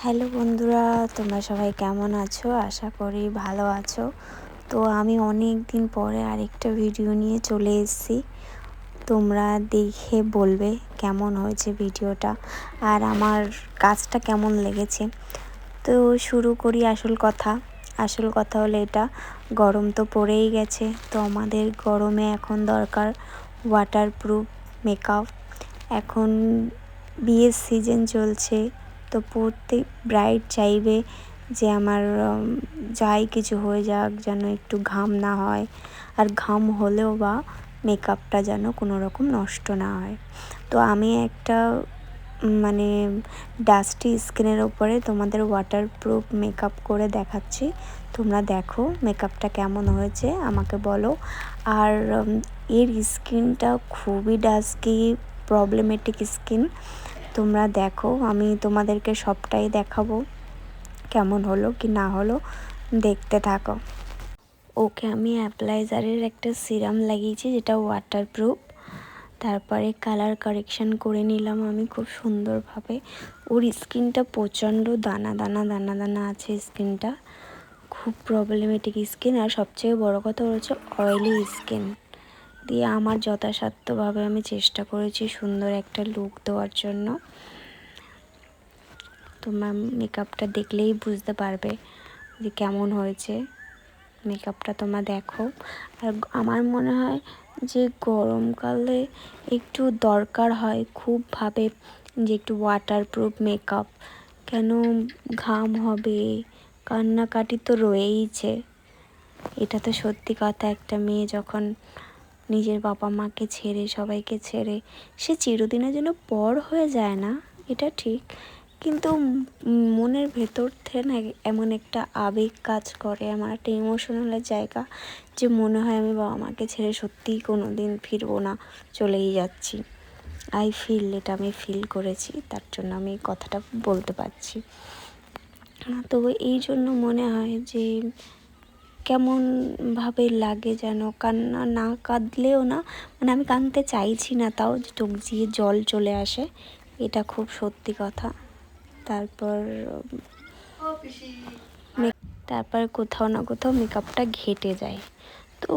Hello বন্ধুরা, তোমরা সবাই কেমন আছো? আশা করি ভালো আছো। তো আমি অনেক দিন পরে আরেকটা ভিডিও নিয়ে চলে এসেছি। তোমরা দেখে বলবে কেমন হয়েছে ভিডিওটা আর আমার কাজটা কেমন লেগেছে। তো শুরু করি আসল কথা। আসল কথা হলো এটা, গরম তো পড়েই গেছে। তো আমাদের গরমে এখন দরকার ওয়াটারপ্রুফ মেকআপ এখন বিয়ের সিজন চলছে। তো প্রত্যেক ব্রাইড চাইবে যে আমার যাই কিছু হয়ে যাক যেন একটু ঘাম না হয়। আর ঘাম হলেও বা মেকআপটা যেন কোনো রকম নষ্ট না হয়। তো আমি একটা মানে ডাস্টি স্কিনের ওপরে তোমাদের ওয়াটারপ্রুফ মেকআপ করে দেখাচ্ছি। তোমরা দেখো মেকআপটা কেমন হয়েছে, আমাকে বলো। আর এর স্কিনটা খুবই ডাস্কি প্রবলেমেটিক স্কিন তোমরা দেখো, আমি তোমাদেরকে সবটাই দেখাবো, কেমন হলো কি না হলো, দেখতে থাকো। ওকে, আমি অ্যাপ্লাইজারের একটা সিরাম লাগিয়েছি, যেটা ওয়াটারপ্রুফ তারপরে কালার কারেকশান করে নিলাম আমি খুব সুন্দরভাবে। ওর স্কিনটা প্রচণ্ড দানা দানা দানা দানা আছে স্কিনটা। খুব প্রবলেমেটিক স্কিন আর সবচেয়ে বড় কথা হচ্ছে অয়েলি স্কিন দিয়ে আমার যথাসাধ্যভাবে আমি চেষ্টা করেছি সুন্দর একটা লুক দেওয়ার জন্য। তোমরা মেকআপটা দেখলেই বুঝতে পারবে যে কেমন হয়েছে। মেকআপটা তোমরা দেখো। আর আমার মনে হয় যে গরমকালে একটু দরকার হয় খুবভাবে যে একটু ওয়াটারপ্রুফ মেকআপ কেন ঘাম হবে? কান্নাকাটি তো রয়েইছে। এটা তো সত্যি কথা। একটা মেয়ে যখন নিজের বাবা মাকে ছেড়ে, সবাইকে ছেড়ে, সে চিরদিনের জন্য পর হয়ে যায় না, এটা ঠিক। কিন্তু মনের ভেতর থেকে না এমন একটা আবেগ কাজ করে, আমার একটা ইমোশনালের জায়গা যে মনে হয় আমি বাবা মাকে ছেড়ে সত্যিই কোনো দিন ফিরবো না, চলেই যাচ্ছি। আই ফিল এটা আমি ফিল করেছি, তার জন্য আমি এই কথাটা বলতে পারছি। তো এই জন্য মনে হয় যে কেমনভাবে লাগে যেন? কান্না না কাঁদলেও না মানে আমি কাঁদতে চাইছি না তাও চোখ দিয়ে জল চলে আসে, এটা খুব সত্যি কথা। তারপর তারপর কোথাও না কোথাও মেকআপটা ঘেটে যায়। তো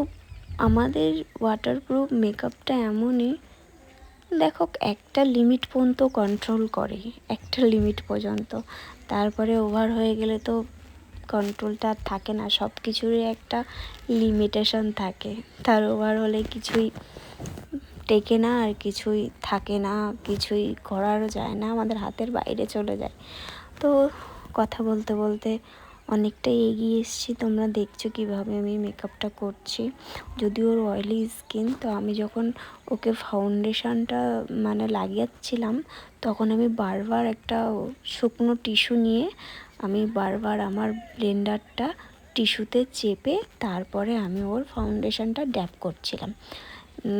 আমাদের ওয়াটারপ্রুফ মেকআপটা এমনই, দেখো একটা লিমিট পর্যন্ত কন্ট্রোল করে, একটা লিমিট পর্যন্ত। তারপরে ওভার হয়ে গেলে তো কন্ট্রোলটা আর থাকে না সব কিছুরই একটা লিমিটেশন থাকে। তার ওভার হলে কিছুই টেকে না আর কিছুই থাকে না, কিছুই করারও যায় না, আমাদের হাতের বাইরে চলে যায়। তো কথা বলতে বলতে অনেকটাই এগিয়ে এসেছি, তোমরা দেখছ কীভাবে আমি মেকআপটা করছি। যদি ওর অয়েলি স্কিন তো আমি যখন ওকে ফাউন্ডেশনটা মানে লাগিয়েছিলাম, তখন আমি বারবার একটা শুকনো টিস্যু নিয়ে আমি বারবার আমার ব্লেন্ডারটা টিস্যুতে চেপে তারপরে আমি ওর ফাউন্ডেশনটা ড্যাপ করছিলাম।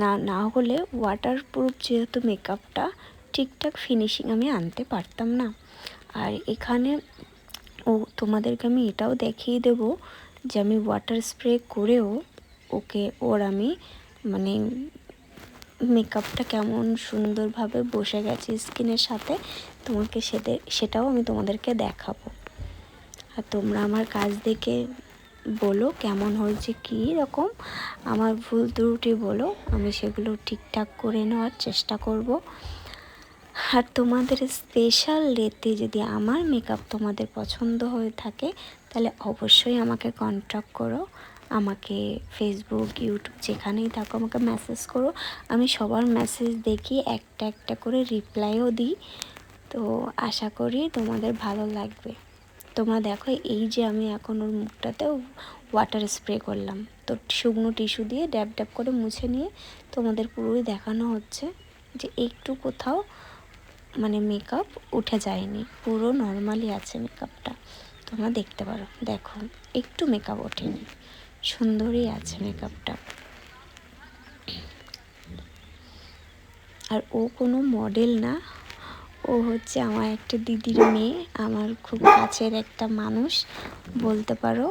না না হলে ওয়াটারপ্রুফ যেহেতু মেকআপটা ঠিকঠাক ফিনিশিং আমি আনতে পারতাম না। আর এখানে ও, তোমাদেরকে আমি এটাও দেখিয়ে দেবো যে আমি ওয়াটার স্প্রে করেও ওকে, ওর আমি মানে মেকআপটা কেমন সুন্দরভাবে বসে গেছে স্কিনের সাথে, তোমাকে সেটা সেটাও আমি তোমাদেরকে দেখাবো। আর তোমরা আমার কাজ দেখে বলো কেমন হয়েছে, কী রকম। আমার ভুল ত্রুটি বলো, আমি সেগুলো ঠিকঠাক করে নেওয়ার চেষ্টা করব। আর তোমাদের স্পেশাল ডেতে যদি আমার মেকআপ তোমাদের পছন্দ হয়ে থাকে, তাহলে অবশ্যই আমাকে কন্ট্যাক্ট করো। আমাকে ফেসবুক ইউটিউব যেখানেই থাকো, আমাকে মেসেজ করো। আমি সবার মেসেজ দেখি, একটা একটা করে রিপ্লাইও দিই। তো আশা করি তোমাদের ভালো লাগবে। তোমরা দেখো, এই যে আমি এখন ওর মুখটাতে ওয়াটার স্প্রে করলাম। তো শুকনো টিস্যু দিয়ে ড্যাব ড্যাব করে মুছে নিয়ে তোমাদের পুরোই দেখানো হচ্ছে যে একটু কোথাও মানে মেকআপ উঠে যায়নি। পুরো নর্মালি আছে মেকআপটা তোমরা দেখতে পারো। দেখো, একটু মেকআপ ওঠেনি। সুন্দরই আছে মেকআপটা আর ও কোনো মডেল না। ও হচ্ছে আমার একটা দিদির মেয়ে, আমার খুব কাছের একটা মানুষ, বলতে পারো।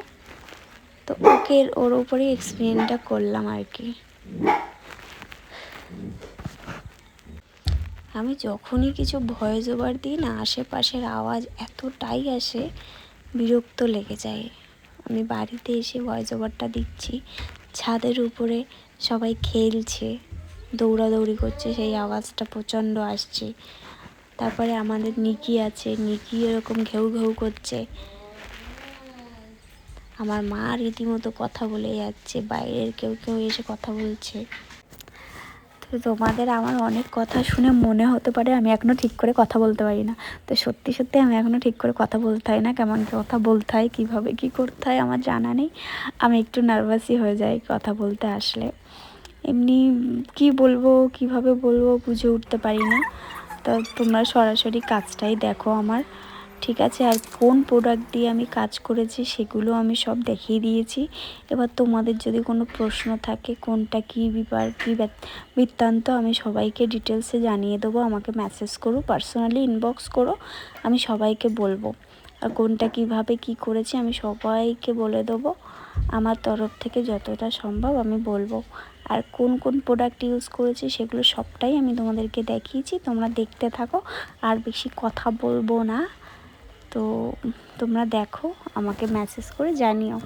তো ওকে ওর ওপরেই এক্সপিরিয়েন্সটা করলাম আর কি। আমি যখনই কিছু ভয়েস ওভার দিই না, আশেপাশের আওয়াজ এতটাই আসে, বিরক্ত লেগে যায়। আমি বাড়িতে এসে ভয়েস ওভারটা দিচ্ছি, ছাদের উপরে সবাই খেলছে, দৌড়াদৌড়ি করছে, সেই আওয়াজটা প্রচণ্ড আসছে। তারপরে আমাদের নিকি আছে। নিকি এরকম ঘেউ ঘেউ করছে। আমার মা রীতিমতো কথা বলে যাচ্ছে, বাইরের কেউ কেউ এসে কথা বলছে। তো তোমাদের আমার অনেক কথা শুনে মনে হতে পারে আমি এখনও ঠিক করে কথা বলতে পারি না। তো সত্যি সত্যি আমি এখনও ঠিক করে কথা বলতে হয় না, কেমন কথা বলতে হয়, কীভাবে কী করতে হয় আমার জানা নেই। আমি একটু নার্ভাসই হয়ে যাই কথা বলতে আসলে। এমনি কি বলব, কীভাবে বলব বুঝে উঠতে পারি না। তো তোমরা সরাসরি কাজটাই দেখো আমার। ঠিক আছে, আর কোন প্রোডাক্ট দিয়ে আমি কাজ করেছি সেগুলো আমি সব দেখিয়ে দিয়েছি। এবার তোমাদের যদি কোনো প্রশ্ন থাকে, কোনটা কী বিপার কী বৃত্তান্ত, আমি সবাইকে ডিটেলসে জানিয়ে দেবো। আমাকে মেসেজ করো পার্সোনালি ইনবক্স করো, আমি সবাইকে বলব। আর কোনটা কীভাবে কি করেছি আমি সবাইকে বলে দেবো। আমার তরফ থেকে যতটা সম্ভব আমি বলব। আর কোন কোন প্রোডাক্ট ইউজ করেছি সেগুলো সবটাই আমি তোমাদেরকে দেখিয়েছি। তোমরা দেখতে থাকো, আর বেশি কথা বলব না। তো তোমরা দেখো, আমাকে মেসেজ করে জানিও।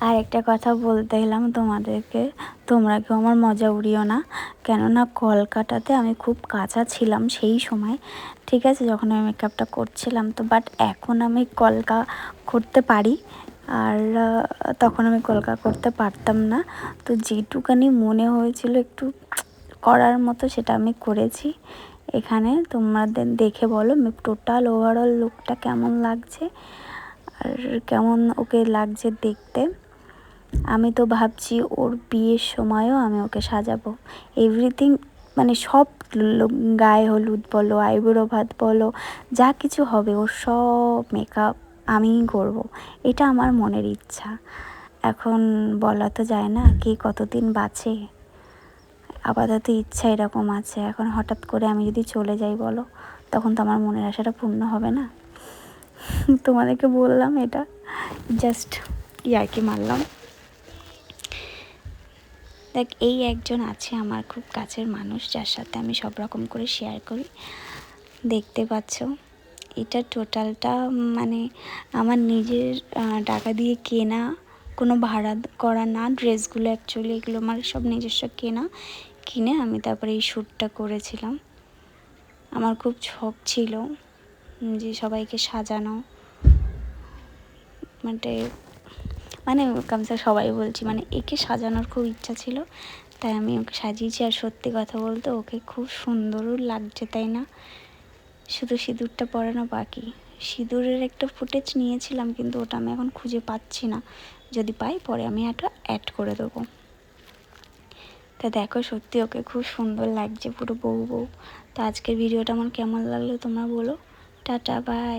আর একটা কথা বলতে এলাম তোমাদেরকে। তোমরা কেউ আমার মজা উড়িও না। কেননা কলকাতাতে আমি খুব কাঁচা ছিলাম সেই সময়, ঠিক আছে, যখন আমি মেকআপটা করছিলাম তো বাট এখন আমি কলকা করতে পারি। আর তখন আমি কলকা করতে পারতাম না। তো যেটুকানি মনে হয়েছিল একটু করার মতো সেটা আমি করেছি। এখানে তোমাদের দেখে বলো টোটাল ওভারঅল লুকটা কেমন লাগছে? আর কেমন ওকে লাগছে দেখতে? আমি তো ভাবছি ওর বিয়ের সময়ও আমি ওকে সাজাবো। এভরিথিং মানে সব গায়ে হলুদ বলো আইবুড়ো ভাত বলো, যা কিছু হবে ওর সব মেকআপ আমিই করব। এটা আমার মনের ইচ্ছা। এখন বলা তো যায় না কে কতদিন বাঁচে। আপাতত ইচ্ছা এরকম আছে। এখন হঠাৎ করে আমি যদি চলে যাই বলো, তখন তো আমার মনের আশাটা পূর্ণ হবে না। তোমাদেরকে বললাম এটা। জাস্ট ইয়ার্কি মারলাম। দেখ, এই একজন আছে আমার খুব কাছের মানুষ, যার সাথে আমি সব রকম করে শেয়ার করি। দেখতে পাচ্ছ, এটা টোটালটা মানে আমার নিজের টাকা দিয়ে কেনা, কোনো ভাড়া করা না ড্রেসগুলো অ্যাকচুয়ালি এগুলো আমার সব নিজস্ব কেনা। কিনে আমি তারপরে এই শ্যুটটা করেছিলাম। আমার খুব শখ ছিল, যে সবাইকে সাজানো। মানে মানে কামসা সবাই বলছি। মানে একে সাজানোর খুব ইচ্ছা ছিল, তাই আমি ওকে সাজিয়েছি। আর সত্যি কথা বলতে ওকে খুব সুন্দরও লাগছে, তাই না? শুধু সিঁদুরটা পরানো বাকি। সিঁদুরের একটা ফুটেজ নিয়েছিলাম, কিন্তু ওটা আমি এখন খুঁজে পাচ্ছি না। যদি পাই, পরে আমি একটা অ্যাড করে দেবো। তা দেখো, সত্যি ওকে খুব সুন্দর লাগছে পুরো বউ বউ। তো আজকের ভিডিওটা আমার কেমন লাগল তোমরা বলো। Tata bye